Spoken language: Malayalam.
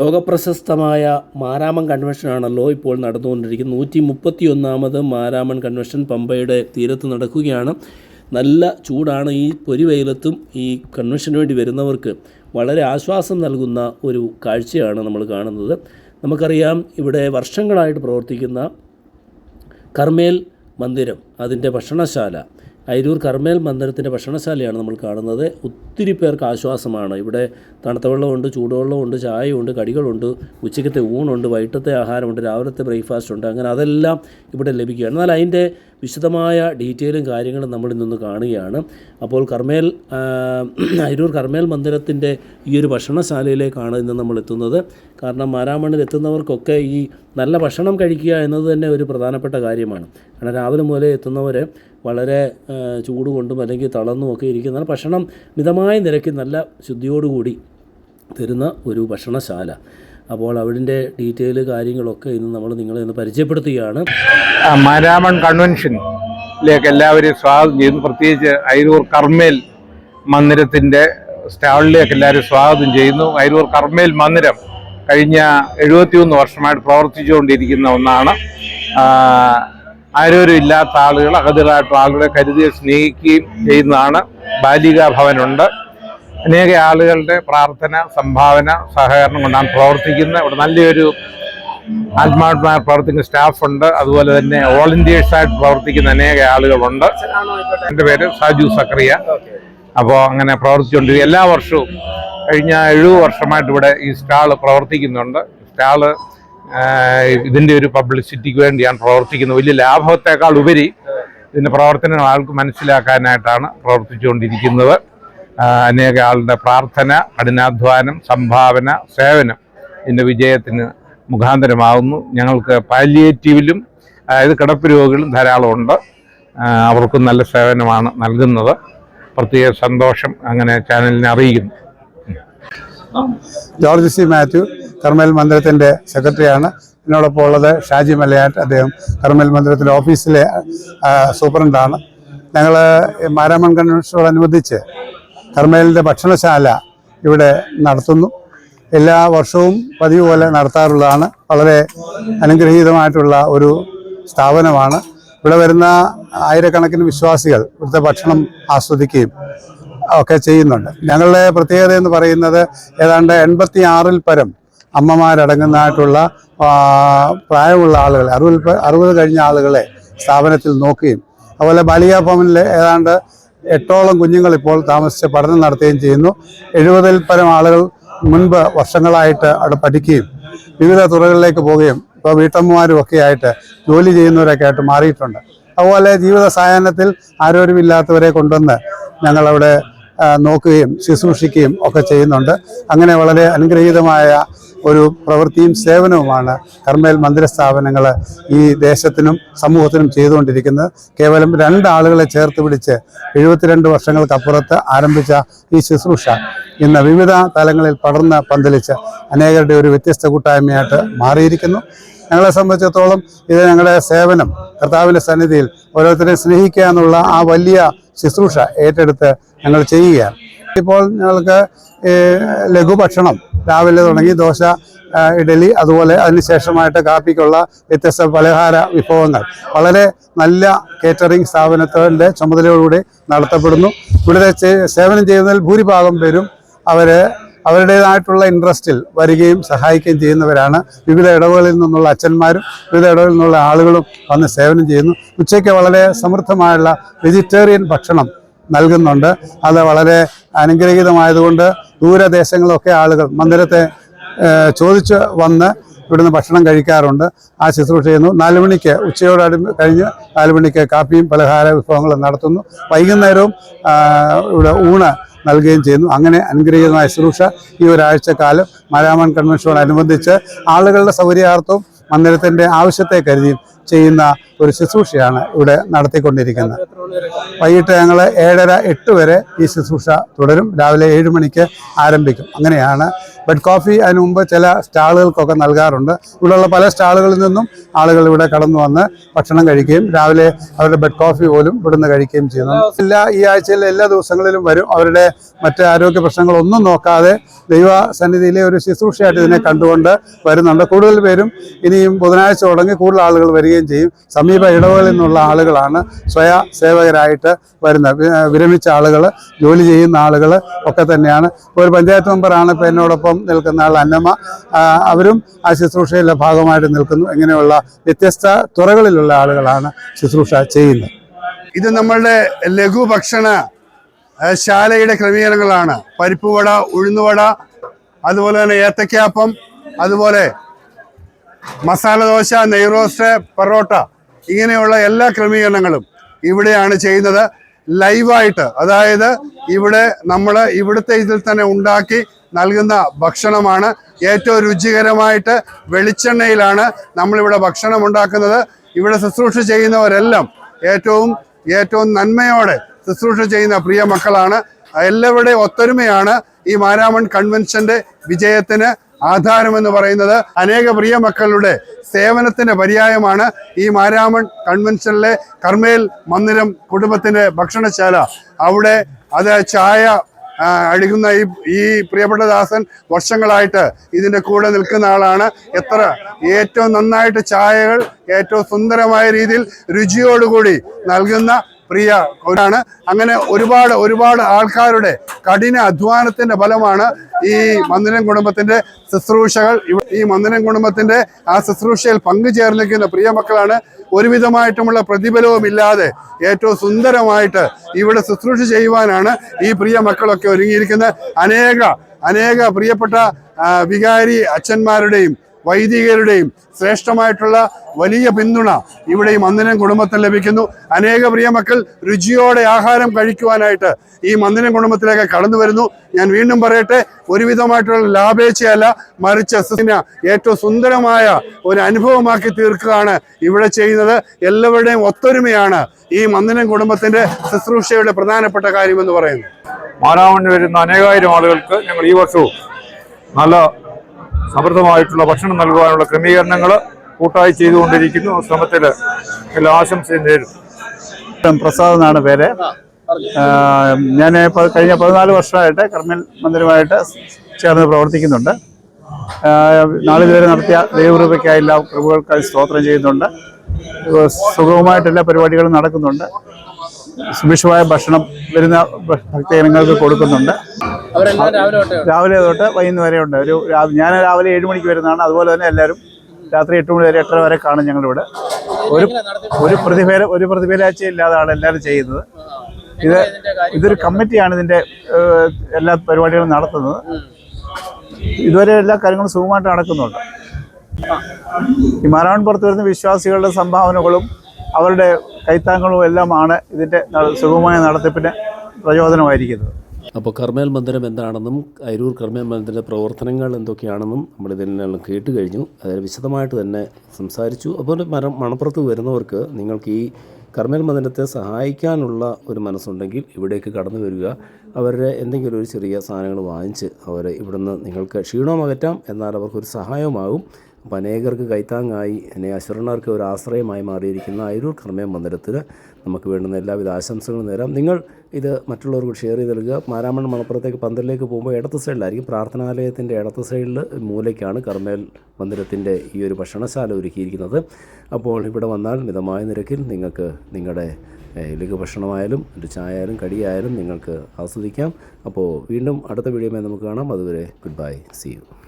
ലോകപ്രശസ്തമായ മാരാമൺ കൺവെൻഷനാണല്ലോ ഇപ്പോൾ നടന്നുകൊണ്ടിരിക്കുന്നത്. നൂറ്റി മുപ്പത്തി ഒന്നാമത് മാരാമൺ കൺവെൻഷൻ പമ്പയുടെ തീരത്ത് നടക്കുകയാണ്. നല്ല ചൂടാണ് ഈ പൊരിവെയിലത്തും ഈ കൺവെൻഷന് വേണ്ടി വരുന്നവർക്ക്. വളരെ ആശ്വാസം നൽകുന്ന ഒരു കാഴ്ചയാണ് നമ്മൾ കാണുന്നത്. നമുക്കറിയാം ഇവിടെ വർഷങ്ങളായിട്ട് പ്രവർത്തിക്കുന്ന കർമേൽ മന്ദിരം അതിന്റെ ഭക്ഷണശാല അയിരൂർ കർമ്മേൽ മന്ദിരത്തിന്റെ ഭക്ഷണശാലയാണ് നമ്മൾ കാണുന്നത്. ഒത്തിരി പേർക്ക് ആശ്വാസമാണ്. ഇവിടെ തണുത്ത വെള്ളമുണ്ട് ചൂടുവെള്ളമുണ്ട് ചായയുണ്ട് കടികളുണ്ട് ഉച്ചയ്ക്കത്തെ ഊണുണ്ട് വൈകിട്ടത്തെ ആഹാരമുണ്ട് രാവിലത്തെ ബ്രേക്ക്ഫാസ്റ്റ് ഉണ്ട് അങ്ങനെ അതെല്ലാം ഇവിടെ ലഭിക്കുകയാണ്. എന്നാൽ അതിന്റെ വിശദമായ ഡീറ്റെയിലും കാര്യങ്ങളും നമ്മൾ ഇന്നൊന്ന് കാണുകയാണ്. അപ്പോൾ കർമ്മേൽ അരൂർ കർമ്മേൽ മന്ദിരത്തിന്റെ ഈ ഒരു ഭക്ഷണശാലയിലേക്കാണ് ഇന്ന് നമ്മൾ എത്തുന്നത്. കാരണം മാരാമണ്ണിൽ എത്തുന്നവർക്കൊക്കെ ഈ നല്ല ഭക്ഷണം കഴിക്കുക എന്നത് തന്നെ ഒരു പ്രധാനപ്പെട്ട കാര്യമാണ്. കാരണം രാവിലെ മുതലേ എത്തുന്നവർ വളരെ ചൂട് കൊണ്ടും അല്ലെങ്കിൽ തളർന്നും ഒക്കെ ഇരിക്കുന്ന ഭക്ഷണം മിതമായ നിരക്കിൽ നല്ല ശുദ്ധിയോടുകൂടി തരുന്ന ഒരു ഭക്ഷണശാല. അപ്പോൾ അവിടിന്റെ ഡീറ്റെയിൽ കാര്യങ്ങളൊക്കെ ഇന്ന് നമ്മൾ നിങ്ങളെ ഒന്ന് പരിചയപ്പെടുത്തുകയാണ്. മാരാമൺ കൺവെൻഷനിലേക്ക് എല്ലാവരെയും സ്വാഗതം ചെയ്യുന്നു. പ്രത്യേകിച്ച് അയിരൂർ കർമ്മേൽ മന്ദിരത്തിന്റെ സ്റ്റാളിലേക്ക് എല്ലാവരും സ്വാഗതം ചെയ്യുന്നു. അയിരൂർ കർമ്മേൽ മന്ദിരം കഴിഞ്ഞ എഴുപത്തിയൊന്ന് വർഷമായിട്ട് പ്രവർത്തിച്ചുകൊണ്ടിരിക്കുന്ന ഒന്നാണ്. ആരോരും ഇല്ലാത്ത ആളുകൾ അഗതിരായിട്ടുള്ള ആളുകളെ കരുതി സ്നേഹിക്കുകയും ചെയ്യുന്നതാണ്. ബാലികാ ഭവനുണ്ട്. അനേക ആളുകളുടെ പ്രാർത്ഥന സംഭാവന സഹകരണം കൊണ്ടാണ് പ്രവർത്തിക്കുന്നത്. ഇവിടെ നല്ലൊരു ആത്മാർത്ഥമായി പ്രവർത്തിക്കുന്ന സ്റ്റാഫുണ്ട് അതുപോലെ തന്നെ വോളണ്ടിയേഴ്സ് ആയിട്ട് പ്രവർത്തിക്കുന്ന അനേക ആളുകളുണ്ട്. എന്റെ പേര് സാജു സക്രിയ. അപ്പോൾ അങ്ങനെ പ്രവർത്തിച്ചുകൊണ്ടിരിക്കും എല്ലാ വർഷവും കഴിഞ്ഞ എഴുപത് വർഷമായിട്ട് ഇവിടെ ഈ സ്റ്റാൾ പ്രവർത്തിക്കുന്നുണ്ട്. സ്റ്റാൾ ഇതിന്റെ ഒരു പബ്ലിസിറ്റിക്ക് വേണ്ടിയാണ് പ്രവർത്തിക്കുന്നത്. വലിയ ലാഭത്തെക്കാൾ ഉപരി ഇതിന്റെ പ്രവർത്തനങ്ങൾ ആൾക്ക് മനസ്സിലാക്കാനായിട്ടാണ് പ്രവർത്തിച്ചുകൊണ്ടിരിക്കുന്നത്. അനേക ആളുടെ പ്രാർത്ഥന കഠിനാധ്വാനം സംഭാവന സേവനം ഇതിന്റെ വിജയത്തിന് മുഖാന്തരമാകുന്നു ഞങ്ങൾക്ക് പാലിയേറ്റീവിലും അതായത് കിടപ്പ് രോഗികളും ധാരാളമുണ്ട്. അവർക്കും നല്ല സേവനമാണ് നൽകുന്നത്. പ്രത്യേക സന്തോഷം അങ്ങനെ ചാനലിനെ അറിയിക്കുന്നു. ജോർജ് സി മാത്യു കർമ്മൽ മന്ദിരത്തിന്റെ സെക്രട്ടറിയാണ്. എന്നോടൊപ്പം ഉള്ളത് ഷാജി മലയാറ്റ് അദ്ദേഹം കർമ്മൽ മന്ദിരത്തിന്റെ ഓഫീസിലെ സൂപ്രണ്ടാണ്. ഞങ്ങൾ മാരാമൺ കൺവെൻഷനോടനുബന്ധിച്ച് കർമ്മലിന്റെ ഭക്ഷണശാല ഇവിടെ നടത്തുന്നു. എല്ലാ വർഷവും പതിവ് പോലെ നടത്താറുള്ളതാണ്. വളരെ അനുഗ്രഹീതമായിട്ടുള്ള ഒരു സ്ഥാപനമാണ്. ഇവിടെ വരുന്ന ആയിരക്കണക്കിന് വിശ്വാസികൾ ഇവിടുത്തെ ഭക്ഷണം ആസ്വദിക്കുകയും ഒക്കെ ചെയ്യുന്നുണ്ട്. ഞങ്ങളുടെ പ്രത്യേകത എന്ന് പറയുന്നത് ഏതാണ്ട് എൺപത്തി ആറിൽ പരം അമ്മമാരടങ്ങുന്നതായിട്ടുള്ള പ്രായമുള്ള ആളുകളെ അറുപത് അറുപത് കഴിഞ്ഞ ആളുകളെ സ്ഥാപനത്തിൽ നോക്കുകയും അതുപോലെ ബാലികാ ഭവനിൽ ഏതാണ്ട് എട്ടോളം കുഞ്ഞുങ്ങൾ ഇപ്പോൾ താമസിച്ച് പഠനം നടത്തുകയും ചെയ്യുന്നു. എഴുപതിൽ പരം ആളുകൾ മുൻപ് വർഷങ്ങളായിട്ട് അവിടെ പഠിക്കുകയും വിവിധ തുറകളിലേക്ക് പോവുകയും ഇപ്പോൾ വീട്ടമ്മമാരും ഒക്കെ ആയിട്ട് ജോലി ചെയ്യുന്നവരൊക്കെ ആയിട്ട് മാറിയിട്ടുണ്ട്. അതുപോലെ ജീവിത സായാഹ്നത്തിൽ ആരോഗ്യമില്ലാത്തവരെ കൊണ്ടുവന്ന് ഞങ്ങളവിടെ നോക്കുകയും ശുശ്രൂഷിക്കുകയും ഒക്കെ ചെയ്യുന്നുണ്ട്. അങ്ങനെ വളരെ അനുഗ്രഹീതമായ ഒരു പ്രവൃത്തിയും സേവനവുമാണ് കർമ്മേൽ മന്ദിര സ്ഥാപനങ്ങൾ ഈ ദേശത്തിനും സമൂഹത്തിനും ചെയ്തുകൊണ്ടിരിക്കുന്നത്. കേവലം രണ്ടാളുകളെ ചേർത്ത് പിടിച്ച് എഴുപത്തിരണ്ട് വർഷങ്ങൾക്കപ്പുറത്ത് ആരംഭിച്ച ഈ ശുശ്രൂഷ ഇന്ന് വിവിധ തലങ്ങളിൽ പടർന്ന് പന്തലിച്ച് അനേകരുടെ ഒരു വ്യത്യസ്ത കൂട്ടായ്മയായിട്ട് മാറിയിരിക്കുന്നു. ഞങ്ങളെ സംബന്ധിച്ചിടത്തോളം ഇത് ഞങ്ങളുടെ സേവനം കർത്താവിന്റെ സന്നിധിയിൽ ഓരോരുത്തരെയും സ്നേഹിക്കുക എന്നുള്ള ആ വലിയ ശുശ്രൂഷ ഏറ്റെടുത്ത് ഞങ്ങൾ ചെയ്യുകയാണ്. ഇപ്പോൾ ഞങ്ങൾക്ക് ലഘുഭക്ഷണം രാവിലെ തുടങ്ങി ദോശ ഇഡലി അതുപോലെ അതിനുശേഷമായിട്ട് കാപ്പിക്കുള്ള വ്യത്യസ്ത പലഹാര വിഭവങ്ങൾ. വളരെ നല്ല കേറ്ററിംഗ് സ്ഥാപനത്തിന്റെ ചുമതലയോടുകൂടി നടത്തപ്പെടുന്നു. ഇവിടുത്തെ ചെ- സേവനം ചെയ്യുന്നതിൽ ഭൂരിഭാഗം പേരും അവർ അവരുടേതായിട്ടുള്ള ഇൻട്രസ്റ്റിൽ വരികയും സഹായിക്കുകയും ചെയ്യുന്നവരാണ്. വിവിധ ഇടവുകളിൽ നിന്നുള്ള അച്ഛന്മാരും വിവിധ ഇടവുകളിൽ നിന്നുള്ള ആളുകളും വന്ന് സേവനം ചെയ്യുന്നു. ഉച്ചയ്ക്ക് വളരെ സമൃദ്ധമായുള്ള വെജിറ്റേറിയൻ ഭക്ഷണം നൽകുന്നുണ്ട്. അത് വളരെ അനുഗ്രഹീതമായതുകൊണ്ട് ദൂരദേശങ്ങളിലൊക്കെ ആളുകൾ മന്ദിരത്തെ ചോദിച്ച് വന്ന് ഇവിടുന്ന് ഭക്ഷണം കഴിക്കാറുണ്ട്. ആ ശുശ്രൂഷ ചെയ്യുന്നു. നാല് മണിക്ക് ഉച്ചയോട് കഴിഞ്ഞ് നാല് മണിക്ക് കാപ്പിയും പലഹാര വിഭവങ്ങളും നടത്തുന്നു. വൈകുന്നേരവും ഇവിടെ ഊണ് നൽകുകയും ചെയ്യുന്നു. അങ്ങനെ അനുഗ്രഹീതമായ ശുശ്രൂഷ ഈ ഒരാഴ്ചക്കാലം മലയാമൻ കൺവെൻഷനോടനുബന്ധിച്ച് ആളുകളുടെ സൗകര്യാർത്ഥവും മന്ദിരത്തിന്റെ ആവശ്യത്തെ കരുതിയും ചെയ്യുന്ന ഒരു ശുശ്രൂഷയാണ് ഇവിടെ നടത്തിക്കൊണ്ടിരിക്കുന്നത്. വൈകിട്ട് ഞങ്ങൾ ഏഴര എട്ട് വരെ ഈ ശുശ്രൂഷ തുടരും. രാവിലെ ഏഴ് മണിക്ക് ആരംഭിക്കും. അങ്ങനെയാണ്. ബട്ട് കോഫി അതിന് മുമ്പ് ചില സ്റ്റാളുകൾക്കൊക്കെ നൽകാറുണ്ട്. ഇവിടെയുള്ള പല സ്റ്റാളുകളിൽ നിന്നും ആളുകൾ ഇവിടെ കടന്നു വന്ന് ഭക്ഷണം കഴിക്കുകയും രാവിലെ അവരുടെ ബെഡ് കോഫി പോലും ഇവിടുന്ന് കഴിക്കുകയും ചെയ്യുന്നു. എല്ലാ ഈ ആഴ്ചയിലെ എല്ലാ ദിവസങ്ങളിലും വരും. അവരുടെ മറ്റ് ആരോഗ്യ പ്രശ്നങ്ങളൊന്നും നോക്കാതെ ദൈവ സന്നിധിയിലെ ഒരു ശുശ്രൂഷയായിട്ട് ഇതിനെ കണ്ടുകൊണ്ട് വരുന്നുണ്ട്. കൂടുതൽ പേരും ഇനിയും ബുധനാഴ്ച തുടങ്ങി കൂടുതൽ ആളുകൾ വരികയും ചെയ്യും. സമീപ ഇടവുകളിൽ നിന്നുള്ള ആളുകളാണ് സ്വയ സേവകരായിട്ട് വരുന്നത്. വിരമിച്ച ആളുകൾ ജോലി ചെയ്യുന്ന ആളുകൾ ഒക്കെ തന്നെയാണ്. ഒരു പഞ്ചായത്ത് മെമ്പറാണ് ഇപ്പോൾ എന്നോടൊപ്പം നിൽക്കുന്ന ആൾ അന്നമ്മ. അവരും ആ ശുശ്രൂഷയിലെ ഭാഗമായിട്ട് നിൽക്കുന്നു. ഇങ്ങനെയുള്ള വ്യത്യസ്ത തുറകളിലുള്ള ആളുകളാണ് ശുശ്രൂഷ ചെയ്യുന്നത്. ഇത് നമ്മളുടെ ലഘുഭക്ഷണ ശാലയുടെ ക്രമീകരണങ്ങളാണ്. പരിപ്പുവട ഉഴുന്നുവട അതുപോലെ തന്നെ ഏത്തക്കാപ്പം അതുപോലെ മസാല ദോശ നെയ്റോസ്റ്റ് പൊറോട്ട ഇങ്ങനെയുള്ള എല്ലാ ക്രമീകരണങ്ങളും ഇവിടെയാണ് ചെയ്യുന്നത്. ലൈവായിട്ട് അതായത് ഇവിടെ നമ്മൾ ഇവിടുത്തെ ഇതിൽ തന്നെ ഉണ്ടാക്കി നൽകുന്ന ഭക്ഷണമാണ്. ഏറ്റവും രുചികരമായിട്ട് വെളിച്ചെണ്ണയിലാണ് നമ്മളിവിടെ ഭക്ഷണം ഉണ്ടാക്കുന്നത്. ഇവിടെ ശുശ്രൂഷ ചെയ്യുന്നവരെല്ലാം ഏറ്റവും ഏറ്റവും നന്മയോടെ ശുശ്രൂഷ ചെയ്യുന്ന പ്രിയ മക്കളാണ്. എല്ലാവരുടെയും ഒത്തൊരുമയാണ് ഈ മാരാമൺ കൺവെൻഷന്റെ വിജയത്തിന്. ആധാരമെന്ന് പറയുന്നത് അനേക പ്രിയ മക്കളുടെ സേവനത്തിന്റെ പര്യായമാണ്. ഈ മാരാമൺ കൺവെൻഷനിലെ കർമ്മേൽ മന്ദിരം കുടുംബത്തിന്റെ ഭക്ഷണശാല. അവിടെ അത് ചായ അടിക്കുന്ന ഈ ഈ പ്രിയപ്പെട്ട ദാസൻ വർഷങ്ങളായിട്ട് ഇതിന്റെ കൂടെ നിൽക്കുന്ന ആളാണ്. എത്ര ഏറ്റവും നന്നായിട്ട് ചായകൾ ഏറ്റവും സുന്ദരമായ രീതിയിൽ രുചിയോടുകൂടി നൽകുന്ന പ്രിയ ആണ് അങ്ങനെ ഒരുപാട് ഒരുപാട് ആൾക്കാരുടെ കഠിന അധ്വാനത്തിന്റെ ഫലമാണ് ഈ മന്ദിരം കുടുംബത്തിന്റെ ശുശ്രൂഷകൾ. ഈ മന്ദിരം കുടുംബത്തിന്റെ ആ ശുശ്രൂഷയിൽ പങ്കുചേർന്നിരിക്കുന്ന പ്രിയ മക്കളാണ്. ഒരുവിധമായിട്ടുമുള്ള പ്രതിഫലവും ഇല്ലാതെ ഏറ്റവും സുന്ദരമായിട്ട് ഇവിടെ ശുശ്രൂഷ ചെയ്യുവാനാണ് ഈ പ്രിയ മക്കളൊക്കെ ഒരുങ്ങിയിരിക്കുന്നത്. അനേക അനേക പ്രിയപ്പെട്ട വികാരി അച്ഛന്മാരുടെയും വൈദികരുടെയും ശ്രേഷ്ഠമായിട്ടുള്ള വലിയ പിന്തുണ ഇവിടെ ഈ മന്ദിരം കുടുംബത്തിൽ ലഭിക്കുന്നു. അനേക പ്രിയ മക്കൾ രുചിയോടെ ആഹാരം കഴിക്കുവാനായിട്ട് ഈ മന്ദിരം കുടുംബത്തിലേക്ക് കടന്നു വരുന്നു. ഞാൻ വീണ്ടും പറയട്ടെ ഒരുവിധമായിട്ടുള്ള ലാഭേച്ഛയല്ല മറിച്ച് ഏറ്റവും സുന്ദരമായ ഒരു അനുഭവമാക്കി തീർക്കുകയാണ് ഇവിടെ ചെയ്യുന്നത്. എല്ലാവരുടെയും ഒത്തൊരുമയാണ് ഈ മന്ദിരം കുടുംബത്തിന്റെ ശുശ്രൂഷയുടെ പ്രധാനപ്പെട്ട കാര്യമെന്ന് പറയുന്നത്. മാരാമണ്ണിൽ വരുന്ന അനേകായിരം ആളുകൾക്ക് ഞങ്ങൾ ഈ വർഷവും നല്ല സമൃദ്ധമായിട്ടുള്ള ഭക്ഷണം നൽകുവാനുള്ള ക്രമീകരണങ്ങൾ കൂട്ടായി ചെയ്തുകൊണ്ടിരിക്കുന്നു. ആ ശ്രമത്തിൽ എല്ലാ ആശംസയും നേരിടും പ്രസാദ് എന്നാണ് പേര്. ഞാൻ കഴിഞ്ഞ പതിനാല് വർഷമായിട്ട് കർമ്മൽ മന്ദിരമായിട്ട് ചേർന്ന് പ്രവർത്തിക്കുന്നുണ്ട്. നാളിതുവരെ നടത്തിയ ദൈവകൃപയ്ക്കായി എല്ലാ കൃപകൾക്കായി സ്തോത്രം ചെയ്യുന്നുണ്ട്. സുഗമമായിട്ട് എല്ലാ പരിപാടികളും നടക്കുന്നുണ്ട്. സുഭിക്ഷമായ ഭക്ഷണം വരുന്ന ഭക്തജനങ്ങൾക്ക് കൊടുക്കുന്നുണ്ട്. രാവിലെ തൊട്ട് വൈകുന്നേരം വരെ ഉണ്ട്. ഒരു ഞാൻ രാവിലെ ഏഴ് മണിക്ക് വരുന്നതാണ്. അതുപോലെ തന്നെ എല്ലാവരും രാത്രി എട്ട് മണി വരെ എട്ടര വരെ കാണും ഞങ്ങളിവിടെ. ഒരു ഒരു പ്രതിഫല ഒരു പ്രതിഫലാഴ്ച ഇല്ലാതാണ് എല്ലാവരും ചെയ്യുന്നത്. ഇത് ഇതൊരു കമ്മിറ്റിയാണ് ഇതിന്റെ എല്ലാ പരിപാടികളും നടത്തുന്നത്. ഇതുവരെ എല്ലാ കാര്യങ്ങളും സുഖമായിട്ട് നടക്കുന്നുണ്ട്. ഈ പുറത്തു പുറത്ത് വരുന്ന വിശ്വാസികളുടെ സംഭാവനകളും അവരുടെ കൈത്താങ്ങളും എല്ലാമാണ് ഇതിന്റെ സുഖമായ സുഗമമായ നടത്തിപ്പിന് പ്രചോദനമായിരിക്കുന്നത്. അപ്പോൾ കർമ്മേൽ മന്ദിരം എന്താണെന്നും അരൂർ കർമ്മേൽ മന്ദിരത്തിന്റെ പ്രവർത്തനങ്ങൾ എന്തൊക്കെയാണെന്നും നമ്മൾ ഇതിനെല്ലാം കേട്ട് കഴിഞ്ഞു. അതിൽ വിശദമായിട്ട് തന്നെ സംസാരിച്ചു. അതുപോലെ മരം മണപ്പുറത്ത് വരുന്നവർക്ക് നിങ്ങൾക്ക് ഈ കർമ്മേൽ മന്ദിരത്തെ സഹായിക്കാനുള്ള ഒരു മനസ്സുണ്ടെങ്കിൽ ഇവിടേക്ക് കടന്നു വരിക. അവരുടെ എന്തെങ്കിലും ഒരു ചെറിയ സാധനങ്ങൾ വാങ്ങിച്ച് അവരെ ഇവിടുന്ന് നിങ്ങൾക്ക് ക്ഷീണവും അകറ്റാം എന്നാൽ അവർക്കൊരു സഹായമാകും അനേകർക്ക് കൈത്താങ്ങായി അനേ അശരണർക്ക് ഒരു ആശ്രയമായി മാറിയിരിക്കുന്ന അയരൂർ കർമ്മയം മന്ദിരത്തിൽ നമുക്ക് വേണ്ടുന്ന എല്ലാവിധ ആശംസകളും നേരാം. നിങ്ങൾ ഇത് മറ്റുള്ളവർക്ക് ഷെയർ ചെയ്ത് നൽകുക. മാരാമൺ മണപ്പുറത്തേക്ക് പന്തലിലേക്ക് പോകുമ്പോൾ ഇടത്ത് സൈഡിലായിരിക്കും. പ്രാർത്ഥനാലയത്തിന്റെ ഇടത്ത് സൈഡിൽ മൂലയ്ക്കാണ് കർമ്മേൽ മന്ദിരത്തിന്റെ ഈ ഒരു ഭക്ഷണശാല ഒരുക്കിയിരിക്കുന്നത്. അപ്പോൾ ഇവിടെ വന്നാൽ മിതമായ നിരക്കിൽ നിങ്ങൾക്ക് നിങ്ങളുടെ ലഘുഭക്ഷണമായാലും ഒരു ചായ ആയാലും കടിയായാലും നിങ്ങൾക്ക് ആസ്വദിക്കാം. അപ്പോൾ വീണ്ടും അടുത്ത വീഡിയോമായി നമുക്ക് കാണാം. അതുവരെ ഗുഡ് ബൈ സി യു